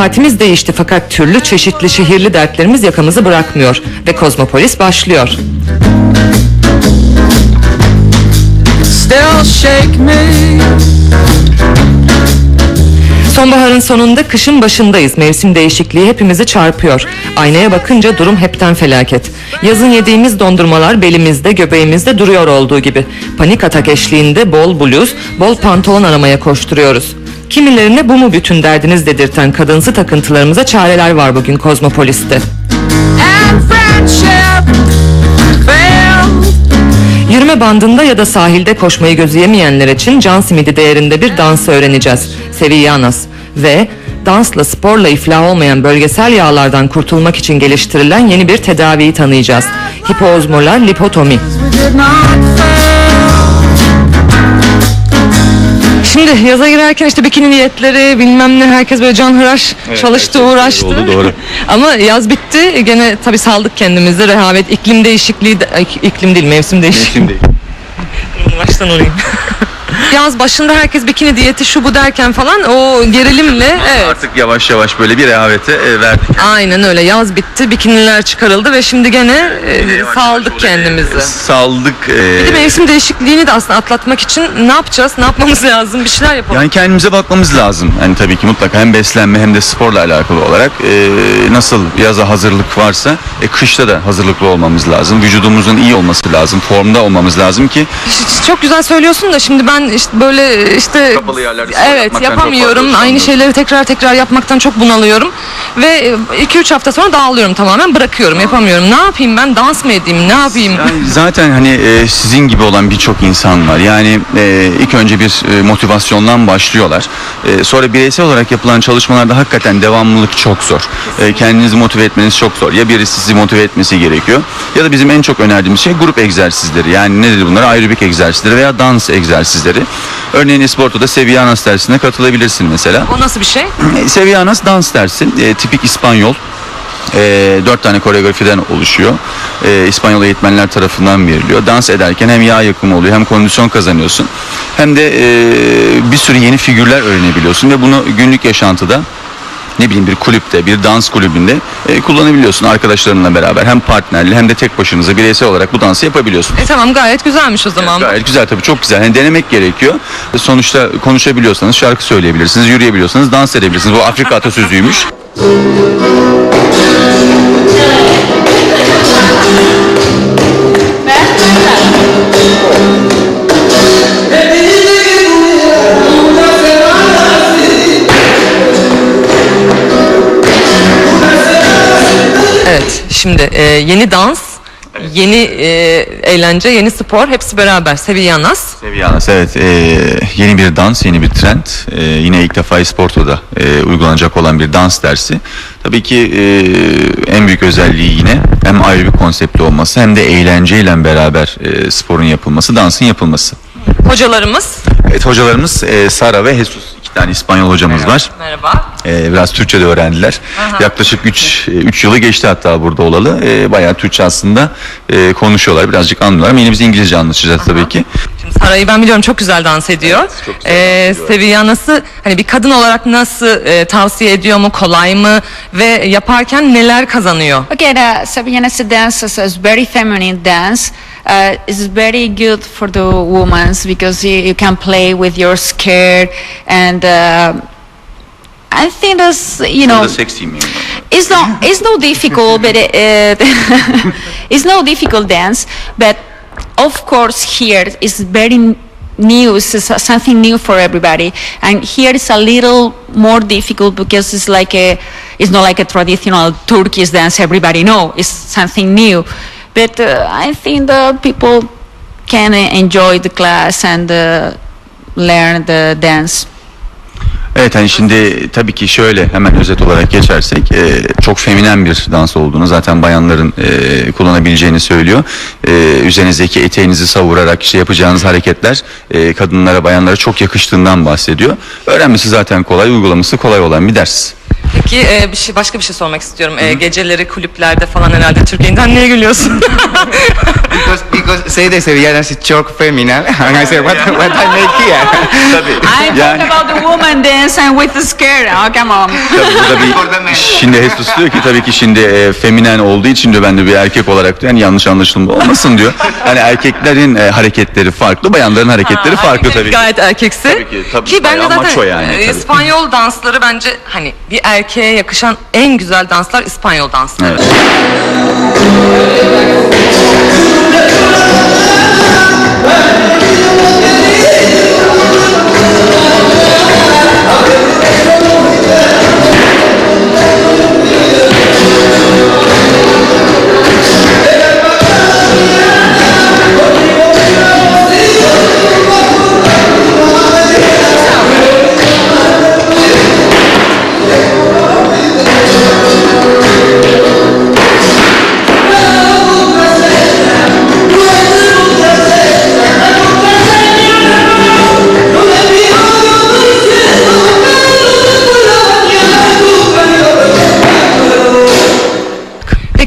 Saatimiz değişti fakat türlü çeşitli şehirli dertlerimiz yakamızı bırakmıyor ve Kozmopolis başlıyor. Still shake me. Sonbaharın sonunda kışın başındayız. Mevsim değişikliği hepimizi çarpıyor. Aynaya bakınca durum hepten felaket. Yazın yediğimiz dondurmalar belimizde, göbeğimizde duruyor olduğu gibi. Panik atak eşliğinde bol bluz, bol pantolon aramaya koşturuyoruz. Kimilerine bu mu bütün derdiniz dedirten kadınsı takıntılarımıza çareler var bugün Kozmopolis'te. Yürüme bandında ya da sahilde koşmayı gözleyemeyenler için can simidi değerinde bir dans öğreneceğiz. Sevillanas ve dansla sporla iflah olmayan bölgesel yağlardan kurtulmak için geliştirilen yeni bir tedaviyi tanıyacağız. Hipoozmolar lipotomi. Şimdi yaza girerken işte bikini niyetleri bilmem ne herkes böyle canhıraş çalıştı herkes uğraştı. oldu, doğru. Ama yaz bitti gene tabii saldık kendimizi rehavet iklim değişikliği de, iklim değil mevsim değişikliği. Şimdi Baştan alayım. Yaz başında herkes bikini diyeti şu bu derken falan o gerilimle evet. artık yavaş yavaş böyle bir rehavete e, verdik. Aynen öyle yaz bitti bikiniler çıkarıldı ve şimdi gene e, Yavaş saldık yavaş böyle, kendimizi. e, Saldık. e, Bir de mevsim değişikliğini de aslında atlatmak için ne yapacağız? Ne yapmamız lazım? Bir şeyler yapalım. Yani kendimize bakmamız lazım. Yani tabii ki mutlaka hem beslenme hem de sporla alakalı olarak e, nasıl yaza hazırlık varsa e, kışta da hazırlıklı olmamız lazım. Vücudumuzun iyi olması lazım. Formda olmamız lazım ki Ş- Çok güzel söylüyorsun da şimdi ben işte böyle işte Kapalı yerlerde spor evet yapmaktan yapamıyorum. Aynı şeyleri tekrar tekrar yapmaktan çok bunalıyorum ve 2-3 hafta sonra dağılıyorum tamamen bırakıyorum yapamıyorum. Ne yapayım ben dans mı edeyim ne yapayım? Yani zaten hani e, sizin gibi olan birçok insan var. Yani e, ilk önce bir e, motivasyondan başlıyorlar. E, sonra bireysel olarak yapılan çalışmalarda hakikaten devamlılık çok zor. E, kendinizi motive etmeniz çok zor. Ya birisi sizi motive etmesi gerekiyor ya da bizim en çok önerdiğimiz şey grup egzersizleri. Yani nedir bunlar? Aerobik egzersizleri veya dans egzersizleri. Örneğin Esporto'da Sevillanas dersine katılabilirsin mesela. O nasıl bir şey? E, Sevillanas dans dersi. E, tipik İspanyol. E, dört tane koreografiden oluşuyor. E, İspanyol eğitmenler tarafından veriliyor. Dans ederken hem yağ yakımı oluyor hem kondisyon kazanıyorsun. Hem de e, bir sürü yeni figürler öğrenebiliyorsun ve bunu günlük yaşantıda ne bileyim bir kulüpte, bir dans kulübünde e, kullanabiliyorsun arkadaşlarınla beraber. Hem partnerli hem de tek başınıza bireysel olarak bu dansı yapabiliyorsun. E tamam gayet güzelmiş o zaman. Gayet güzel tabii çok güzel. Yani denemek gerekiyor. Sonuçta konuşabiliyorsanız şarkı söyleyebilirsiniz, yürüyebiliyorsanız dans edebilirsiniz. Bu Afrika atasözüymüş. Evet şimdi e, yeni dans, yeni e, eğlence, yeni spor hepsi beraber. Sevillanas. Seviyanas evet e, yeni bir dans, yeni bir trend. E, yine ilk defa Esporto'da e, uygulanacak olan bir dans dersi. Tabii ki e, en büyük özelliği yine hem ayrı bir konseptli olması hem de eğlenceyle beraber e, sporun yapılması, dansın yapılması. Hocalarımız. Evet hocalarımız e, Sara ve Jesus iki tane İspanyol hocamız var. Merhaba. Ee, biraz Türkçe de öğrendiler. Yaklaşık 3 3 yılı geçti hatta burada olalı. Ee, bayağı Türkçe aslında e, konuşuyorlar. Birazcık anlıyorlar ama yine biz İngilizce anlaşacağız tabii ki. Şimdi Saray'ı ben biliyorum çok güzel dans ediyor. çok güzel Ee, dans ediyor. Sevillanas'ı hani bir kadın olarak nasıl e, tavsiye ediyor mu, kolay mı ve yaparken neler kazanıyor? Okay, the Sevillanas dance is very feminine dance. Uh, it's very good for the women because you, you can play with your skirt and uh, I think that's you know it's not it's no difficult but it, uh, it's no difficult dance but of course here is very new it's something new for everybody. And here it's a little more difficult because it's like a it's not like a traditional turkish dance everybody know. It's something new but uh, i think the people can enjoy the class and uh, learn the dance Evet hani şimdi tabii ki şöyle hemen özet olarak geçersek e, çok feminen bir dans olduğunu zaten bayanların e, kullanabileceğini söylüyor. E, üzerinizdeki eteğinizi savurarak işte yapacağınız hareketler e, kadınlara bayanlara çok yakıştığından bahsediyor. Öğrenmesi zaten kolay, uygulaması kolay olan bir ders. Peki e, bir şey başka bir şey sormak istiyorum. E, geceleri kulüplerde falan herhalde Türkiye'den niye gülüyorsun? Because because say the Sevillanas is çok feminine, and I say what what I make here. Tabii. i yani talk about the woman dance dance and with the skirt. Oh, come on. Tabii burada bir şimdi Jesus diyor ki tabii ki şimdi e, feminen olduğu için diyor ben de bir erkek olarak diyor yani yanlış anlaşılma olmasın diyor. Hani erkeklerin e, hareketleri farklı, bayanların hareketleri Ha, farklı erkek tabii. ki. Gayet erkeksi. Tabii ki, tabii, ki bence bayağı zaten yani, e, tabii. İspanyol dansları bence hani bir erkeğe yakışan en güzel danslar İspanyol dansları. Evet.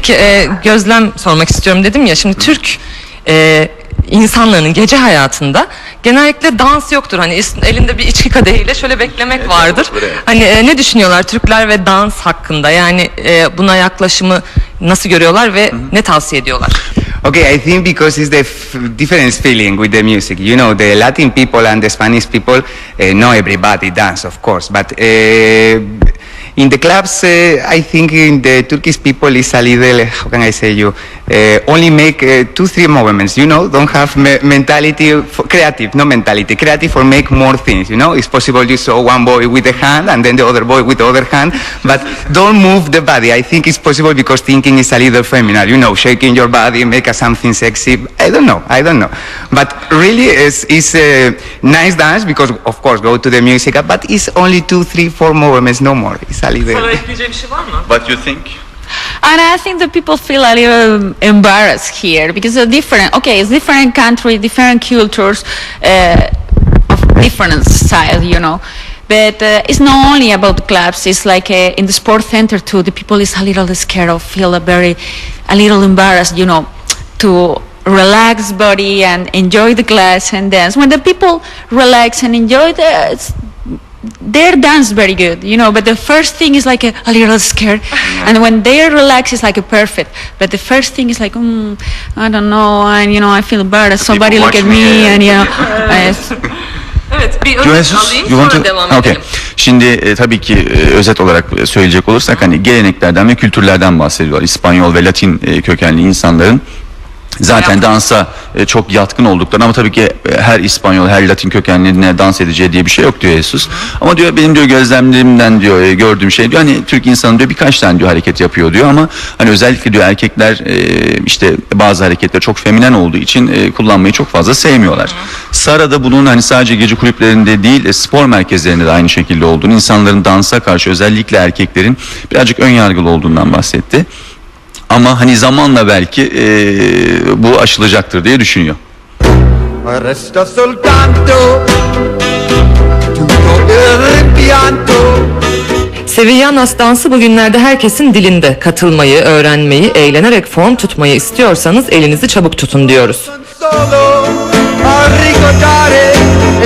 Peki e, gözlem sormak istiyorum dedim ya şimdi Türk e, insanların gece hayatında genellikle dans yoktur. Hani elinde bir içki kadehiyle şöyle beklemek vardır. Hani e, ne düşünüyorlar Türkler ve dans hakkında? Yani e, buna yaklaşımı nasıl görüyorlar ve ne tavsiye ediyorlar? Okay, I think because it's the f- difference feeling with the music. You know, the Latin people and the Spanish people uh, know everybody dance, of course, but uh, in the clubs, uh, I think in the Turkish people is a little, how can I say you, uh, only make uh, two, three movements, you know, don't have me- mentality, for creative, no mentality, creative for make more things, you know. It's possible you saw one boy with the hand and then the other boy with the other hand, but don't move the body. I think it's possible because thinking is a little feminine, you know, shaking your body, make a something sexy. I don't know, I don't know. But really, it's, it's a nice dance because, of course, go to the music, but it's only two, three, four movements, no more. It's a little... ekleyeceğim bir şey var mı? What you think? And I think the people feel a little embarrassed here because they're different. Okay, it's different country, different cultures, uh, of different style, you know. But uh, it's not only about the clubs. It's like uh, in the sport center too. The people is a little scared or feel a very, a little embarrassed, you know, to relax body and enjoy the class and dance. When the people relax and enjoy the, it's, they dance very good, you know, but the first thing is like a, a little scared. And when they relax, it's like a perfect. But the first thing is like, mm, I don't know, and you know, I feel embarrassed. Somebody look at me, me, yeah. and you know, Evet bir You örnek Jesus, alayım you want to- devam Okay. Şimdi e, tabii ki e, özet olarak e, söyleyecek olursak hani geleneklerden ve kültürlerden bahsediyorlar. İspanyol ve Latin e, kökenli insanların zaten dansa e, çok yatkın olduklarını ama tabii ki e, her İspanyol, her Latin kökenline dans edeceği diye bir şey yok diyor Jesus. Ama diyor benim diyor gözlemlerimden diyor e, gördüğüm şey diyor hani Türk insanı diyor birkaç tane diyor hareket yapıyor diyor ama hani özellikle diyor erkekler işte bazı hareketler çok feminen olduğu için kullanmayı çok fazla sevmiyorlar. Sara da bunun hani sadece gece kulüplerinde değil spor merkezlerinde de aynı şekilde olduğunu, insanların dansa karşı özellikle erkeklerin birazcık ön yargılı olduğundan bahsetti. Ama hani zamanla belki e, bu aşılacaktır diye düşünüyor. Resta soltanto tutto il rimpianto Sevillanas dansı bugünlerde herkesin dilinde. Katılmayı, öğrenmeyi, eğlenerek form tutmayı istiyorsanız elinizi çabuk tutun diyoruz. solo a ricordare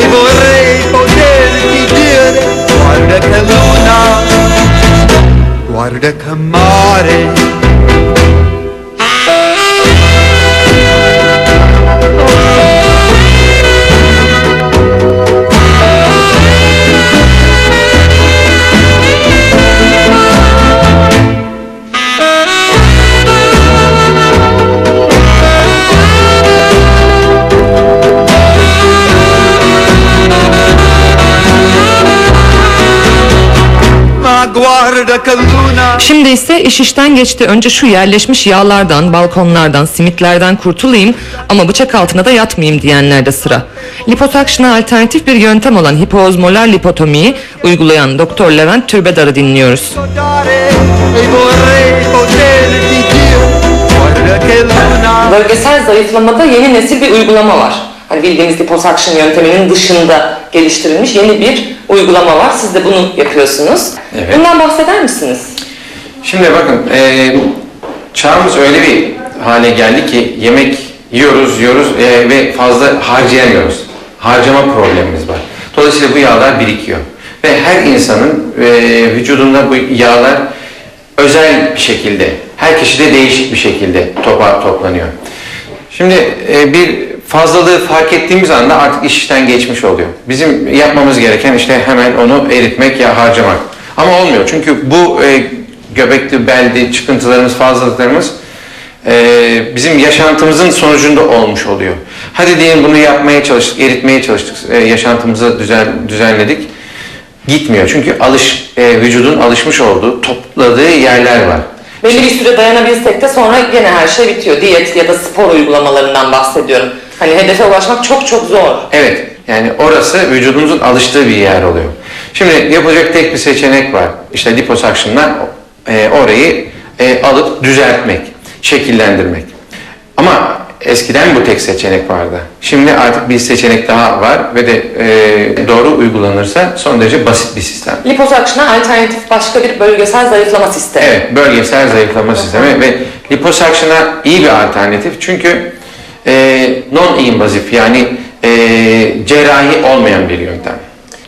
e vorrei poterti dire guarda che luna guarda che mare Şimdi ise iş işten geçti. Önce şu yerleşmiş yağlardan, balkonlardan, simitlerden kurtulayım ama bıçak altına da yatmayayım diyenlerde sıra. Liposuction'a alternatif bir yöntem olan hipoozmolar lipotomiyi uygulayan Doktor Levent Türbedar'ı dinliyoruz. Bölgesel zayıflamada yeni nesil bir uygulama var. Hani bildiğimiz liposuction yönteminin dışında geliştirilmiş yeni bir uygulama var. Siz de bunu yapıyorsunuz. Evet. Bundan bahseder misiniz? Şimdi bakın eee çağımız öyle bir hale geldi ki yemek yiyoruz yiyoruz eee, ve fazla harcayamıyoruz. Harcama problemimiz var. Dolayısıyla bu yağlar birikiyor. Ve her insanın e, vücudunda bu yağlar özel bir şekilde, her kişide değişik bir şekilde topa, toplanıyor. Şimdi e, bir fazlalığı fark ettiğimiz anda artık iş işten geçmiş oluyor. Bizim yapmamız gereken işte hemen onu eritmek ya harcamak. Ama olmuyor çünkü bu e, göbekli, beldi, çıkıntılarımız, fazlalıklarımız e, bizim yaşantımızın sonucunda olmuş oluyor. Hadi diyelim bunu yapmaya çalıştık, eritmeye çalıştık, e, yaşantımızı düzen, düzenledik. Gitmiyor çünkü alış, e, vücudun alışmış olduğu, topladığı yerler var. Belli bir süre dayanabilsek de sonra gene her şey bitiyor. Diyet ya da spor uygulamalarından bahsediyorum. Hani hedefe ulaşmak çok çok zor. Evet, yani orası vücudumuzun alıştığı bir yer oluyor. Şimdi yapılacak tek bir seçenek var. İşte liposuction'dan e, orayı e, alıp düzeltmek, şekillendirmek. Ama eskiden bu tek seçenek vardı. Şimdi artık bir seçenek daha var ve de e, doğru uygulanırsa son derece basit bir sistem. Liposuction'a alternatif başka bir bölgesel zayıflama sistemi. Evet, bölgesel zayıflama sistemi ve liposuction'a iyi bir alternatif çünkü e, non-invazif yani e, cerrahi olmayan bir yöntem.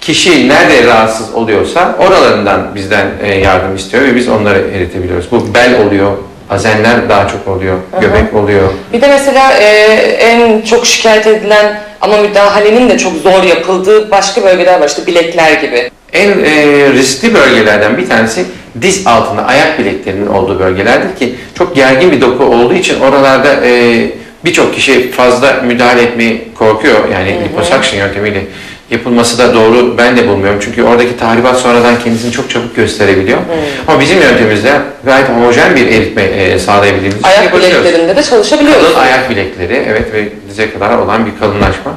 Kişi nerede rahatsız oluyorsa oralarından bizden e, yardım istiyor ve biz onları eritebiliyoruz. Bu bel oluyor, azenler daha çok oluyor, göbek oluyor. Bir de mesela e, en çok şikayet edilen ama müdahalenin de çok zor yapıldığı başka bölgeler var. İşte bilekler gibi. En e, riskli bölgelerden bir tanesi diz altında ayak bileklerinin olduğu bölgelerdir ki çok gergin bir doku olduğu için oralarda e, birçok kişi fazla müdahale etmeyi korkuyor. Yani liposuction yöntemiyle yapılması da doğru ben de bulmuyorum. Çünkü oradaki tahribat sonradan kendisini çok çabuk gösterebiliyor. Ama bizim yöntemimizde gayet homojen bir eritme e, sağlayabildiğimiz için Ayak yapabiliyoruz. bileklerinde de çalışabiliyoruz. Kalın ayak bilekleri evet ve dize kadar olan bir kalınlaşma.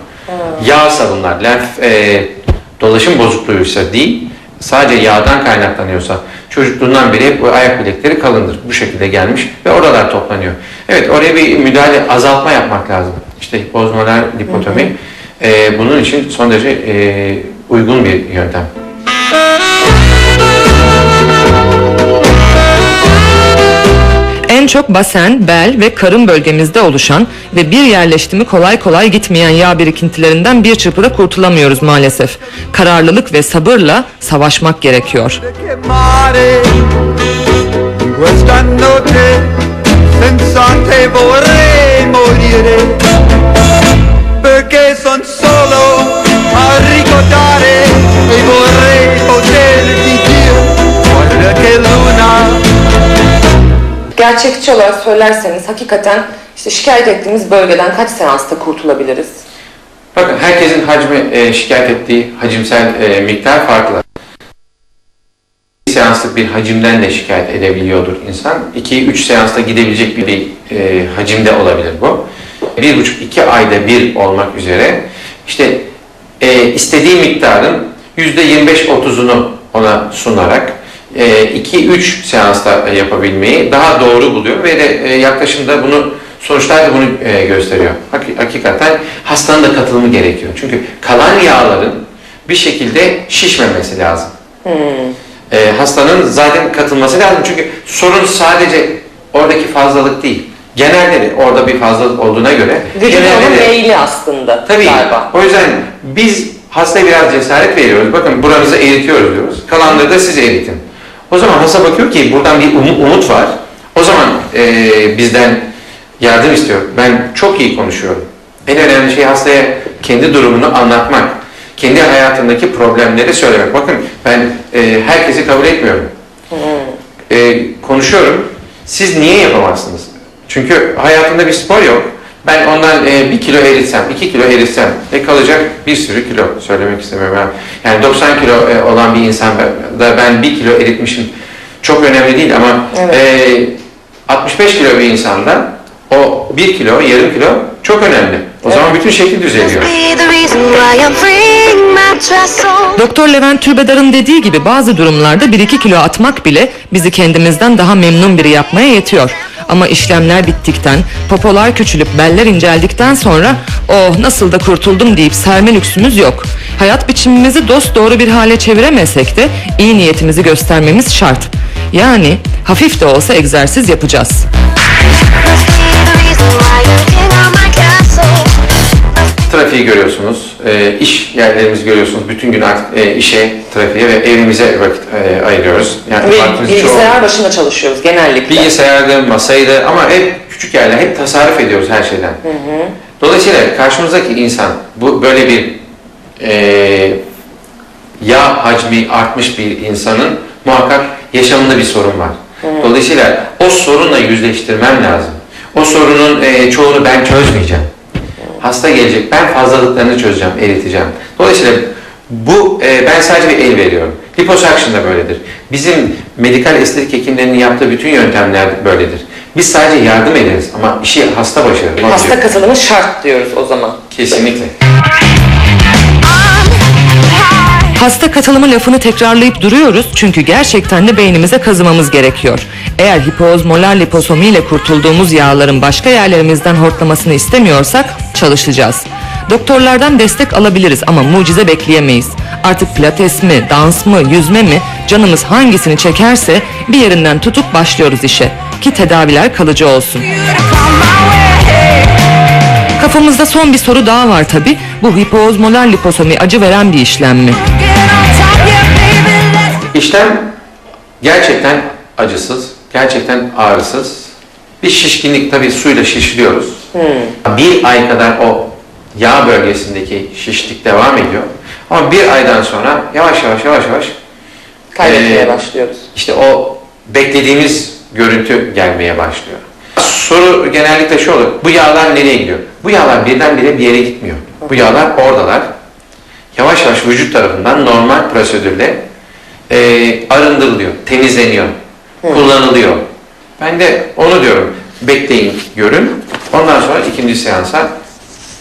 Yağ salınlar, lenf e, dolaşım bozukluğuysa değil, sadece yağdan kaynaklanıyorsa çocukluğundan beri hep bu ayak bilekleri kalındır. Bu şekilde gelmiş ve oralar toplanıyor. Evet oraya bir müdahale, azaltma yapmak lazım. İşte bozmalar, lipotomi. E, bunun için son derece e, uygun bir yöntem. En çok basen, bel ve karın bölgemizde oluşan ve bir yerleştimi kolay kolay gitmeyen yağ birikintilerinden bir çırpıda kurtulamıyoruz maalesef. Kararlılık ve sabırla savaşmak gerekiyor. questa Gerçekçi olarak söylerseniz hakikaten işte şikayet ettiğimiz bölgeden kaç seansta kurtulabiliriz? Bakın herkesin hacmi e, şikayet ettiği hacimsel e, miktar farklı. Bir seanslık bir hacimden de şikayet edebiliyordur insan. 2-3 seansta gidebilecek bir e, hacimde olabilir bu. 1,5-2 ayda bir olmak üzere işte e, istediği miktarın %25-30'unu ona sunarak 2-3 seansta yapabilmeyi daha doğru buluyor ve de e, yaklaşımda bunu sonuçlar da bunu e, gösteriyor. Hak- Hakikaten hastanın da katılımı gerekiyor. Çünkü kalan yağların bir şekilde şişmemesi lazım. E, hastanın zaten katılması lazım. Çünkü sorun sadece oradaki fazlalık değil. Genelde de orada bir fazlalık olduğuna göre de- meyli aslında Tabii. galiba. O yüzden biz hastaya biraz cesaret veriyoruz. Bakın buranızı eritiyoruz diyoruz. Kalanları da siz eritin. O zaman hasta bakıyor ki buradan bir umu- umut var. O zaman eee, bizden yardım istiyor. Ben çok iyi konuşuyorum. En önemli şey hastaya kendi durumunu anlatmak. Kendi hayatındaki problemleri söylemek. Bakın ben eee, herkesi kabul etmiyorum. Eee, konuşuyorum. Siz niye yapamazsınız? Çünkü hayatında bir spor yok. Ben ondan e, bir kilo eritsem, iki kilo eritsem e, kalacak bir sürü kilo söylemek istemiyorum. Yani, yani 90 kilo e, olan bir insan da ben bir kilo eritmişim çok önemli değil ama Evet. e, 65 kilo bir insanda o bir kilo, yarım kilo çok önemli. O zaman bütün şekil düzeliyor. Doktor Levent Türbedar'ın dediği gibi bazı durumlarda 1-2 kilo atmak bile bizi kendimizden daha memnun biri yapmaya yetiyor. Ama işlemler bittikten, popolar küçülüp beller inceldikten sonra oh nasıl da kurtuldum deyip serme lüksümüz yok. Hayat biçimimizi dost doğru bir hale çeviremesek de iyi niyetimizi göstermemiz şart. Yani hafif de olsa egzersiz yapacağız. Trafiği görüyorsunuz. E, iş yerlerimizi görüyorsunuz. Bütün gün artık e, işe, trafiğe ve evimize vakit e, ayırıyoruz. Yani Ve vaktimiz çoğu- bilgisayar başında çalışıyoruz genellikle. Bilgisayarda, masaydı ama hep küçük yerler, hep tasarruf ediyoruz her şeyden. Dolayısıyla karşımızdaki insan bu böyle bir e, yağ hacmi artmış bir insanın muhakkak yaşamında bir sorun var. Dolayısıyla o sorunla yüzleştirmem lazım. O sorunun e, çoğunu ben çözmeyeceğim. Hasta gelecek, ben fazlalıklarını çözeceğim, eriteceğim. Dolayısıyla bu, e, ben sadece bir el veriyorum. Liposuction da böyledir. Bizim medikal estetik hekimlerinin yaptığı bütün yöntemler böyledir. Biz sadece yardım ederiz ama işi hasta başarır. Hasta katılımı şart diyoruz o zaman. Kesinlikle. Hasta katılımı lafını tekrarlayıp duruyoruz çünkü gerçekten de beynimize kazımamız gerekiyor. Eğer hipoozmolar liposomi ile kurtulduğumuz yağların başka yerlerimizden hortlamasını istemiyorsak çalışacağız. Doktorlardan destek alabiliriz ama mucize bekleyemeyiz. Artık pilates mi, dans mı, yüzme mi canımız hangisini çekerse bir yerinden tutup başlıyoruz işe. Ki tedaviler kalıcı olsun. Kafamızda son bir soru daha var tabi. Bu hipoozmolar liposomi acı veren bir işlem mi? İşlem gerçekten acısız, gerçekten ağrısız. Bir şişkinlik tabii suyla şişiriyoruz. Bir ay kadar o yağ bölgesindeki şişlik devam ediyor. Ama bir aydan sonra yavaş yavaş yavaş yavaş Kaybetmeye Ee, başlıyoruz. işte o beklediğimiz görüntü gelmeye başlıyor. Soru genellikle şu olur. Bu yağlar nereye gidiyor? Bu yağlar birdenbire bir yere gitmiyor. Bu yağlar oradalar. Yavaş yavaş vücut tarafından normal prosedürle e, arındırılıyor, temizleniyor, kullanılıyor. Ben de onu diyorum. Bekleyin, görün. Ondan sonra ikinci seansa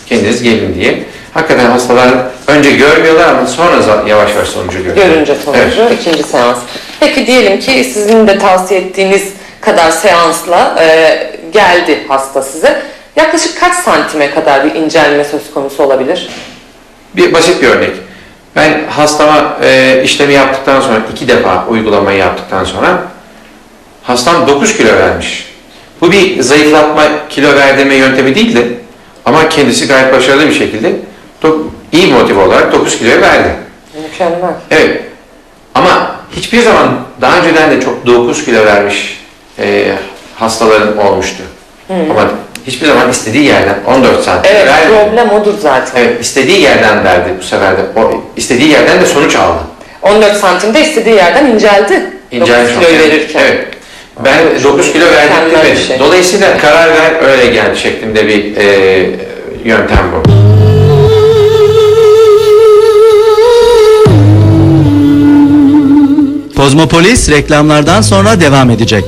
kendiniz gelin diye. Hakikaten hastalar önce görmüyorlar ama sonra yavaş yavaş sonucu görüyorlar. Görünce sonucu Evet. ikinci seans. Peki diyelim ki sizin de tavsiye ettiğiniz kadar seansla e, geldi hasta size. Yaklaşık kaç santime kadar bir incelme söz konusu olabilir? Bir basit bir örnek. Ben hastama e, işlemi yaptıktan sonra, iki defa uygulamayı yaptıktan sonra hastam 9 kilo vermiş. Bu bir zayıflatma, kilo verdirme yöntemi değildi. Ama kendisi gayet başarılı bir şekilde iyi bir motive olarak 9 kiloyu verdi. Mükemmel. Evet. Ama hiçbir zaman daha önceden de çok 9 kilo vermiş e, hastaların olmuştu. Ama hiçbir zaman istediği yerden 14 santim Evet vermedi. problem odur zaten. Evet, istediği yerden verdi bu sefer de. O, istediği yerden de sonuç aldı. 14 santimde istediği yerden inceldi. İncelmiş 9 kiloyu oldu. verirken. Evet. Ben 9 kilo verdim Mükemmel bir demedim. şey. Dolayısıyla karar ver öyle gel şeklinde bir e, yöntem bu. Kozmopolis reklamlardan sonra devam edecek.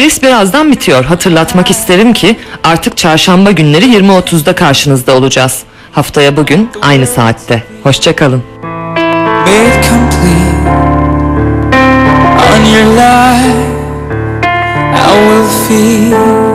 Kozmopolis birazdan bitiyor. Hatırlatmak isterim ki artık çarşamba günleri 20.30'da karşınızda olacağız. Haftaya bugün aynı saatte. Hoşçakalın. on your life. I will feed